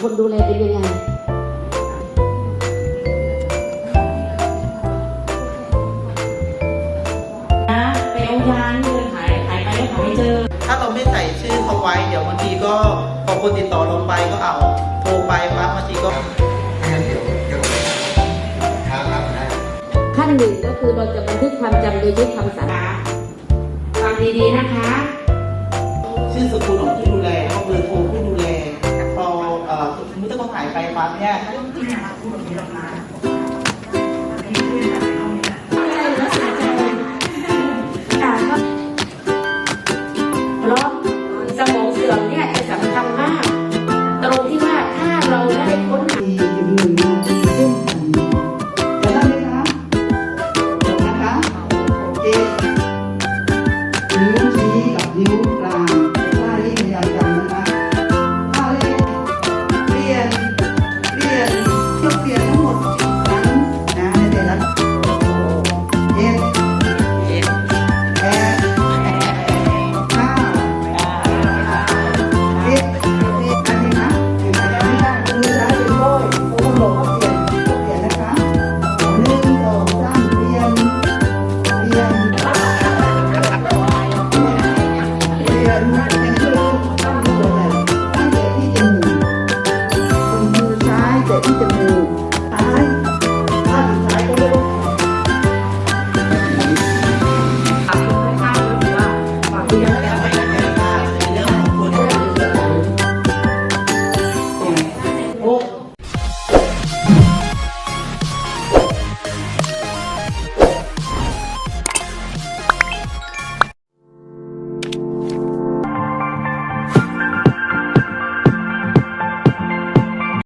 คนดูแลเป็นยังไงนะไปเอายานี่เลยหายหายไปแล้วหาไม่เจอ ถ้าเราไม่ใส่ชื่อเขาไว้ เดี๋ยวบางทีก็พอคนติดต่อลงไปก็เอาโทรไปปั๊บบางทีก็ขั้นหนึ่งก็คือเราจะบันทึกความจำโดยใช้คำสั่งฟังดีๆนะคะ ชื่อสกุลของผู้ดู อ่อสมมติถ้าเขาหายไปปั๊บเนี่ย เ